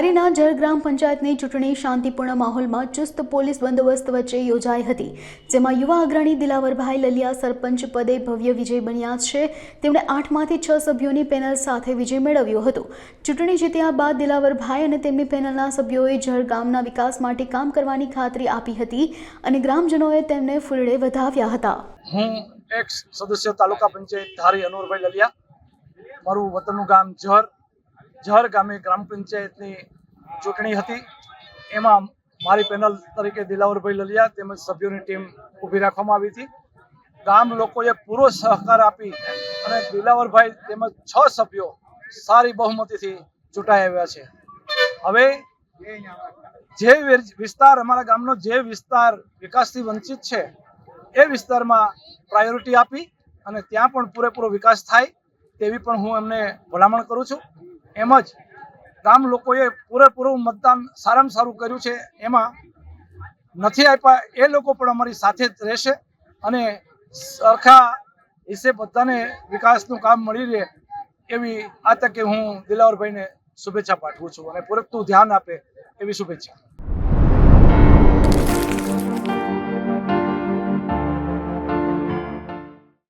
ધારીના જળ ગ્રામ પંચાયતની ચૂંટણી શાંતિપૂર્ણ માહોલમાં ચુસ્ત પોલીસ બંદોબસ્ત વચ્ચે યોજાઈ હતી, જેમાં યુવા અગ્રણી દિલાવરભાઈ લલિયા સરપંચ પદે ભવ્ય વિજય બન્યા છે. તેમણે આઠમાંથી છ સભ્યોની પેનલ સાથે વિજય મેળવ્યો હતો. ચૂંટણી જીત્યા બાદ દિલાવરભાઈ અને તેમની પેનલના સભ્યોએ જળ ગામના વિકાસ માટે કામ કરવાની ખાતરી આપી હતી અને ગ્રામજનોએ તેમને ફૂલડે વધાવ્યા હતા. હું એક્સ સદસ્ય તાલુકા પંચાયત ધારી અનુરભાઈ લલિયા. મારું વતનનું ગામ જહર જહર ગામે ગ્રામ પંચાયતની ચૂંટણી હતી. એમાં મારી પેનલ તરીકે દિલાવરભાઈ લલિયા તેમજ સભ્યોની ટીમ ઊભી રાખવામાં આવી હતી. ગામ લોકોએ પૂરો સહકાર આપી અને દિલાવરભાઈ તેમજ છ સભ્યો સારી બહુમતીથી ચૂંટાઈ આવ્યા છે. હવે જે વિસ્તાર અમારા ગામનો જે વિસ્તાર વિકાસથી વંચિત છે, એ વિસ્તારમાં પ્રાયોરિટી આપી અને ત્યાં પણ પૂરેપૂરો વિકાસ થાય તેવી પણ હું એમને ભલામણ કરું છું. એમ જ ગામ લોકોએ પૂરેપૂરું મતદાન સારામાં સારું કર્યું છે. એમાં નથી આપ્યા, એ લોકો પણ અમારી સાથે જ રહેશે અને સરખા હિસ્સે બધાને વિકાસનું કામ મળી રહે એવી આ તકે હું દિલાવરભાઈને શુભેચ્છા પાઠવું છું અને પૂરતું ધ્યાન આપે એવી શુભેચ્છા.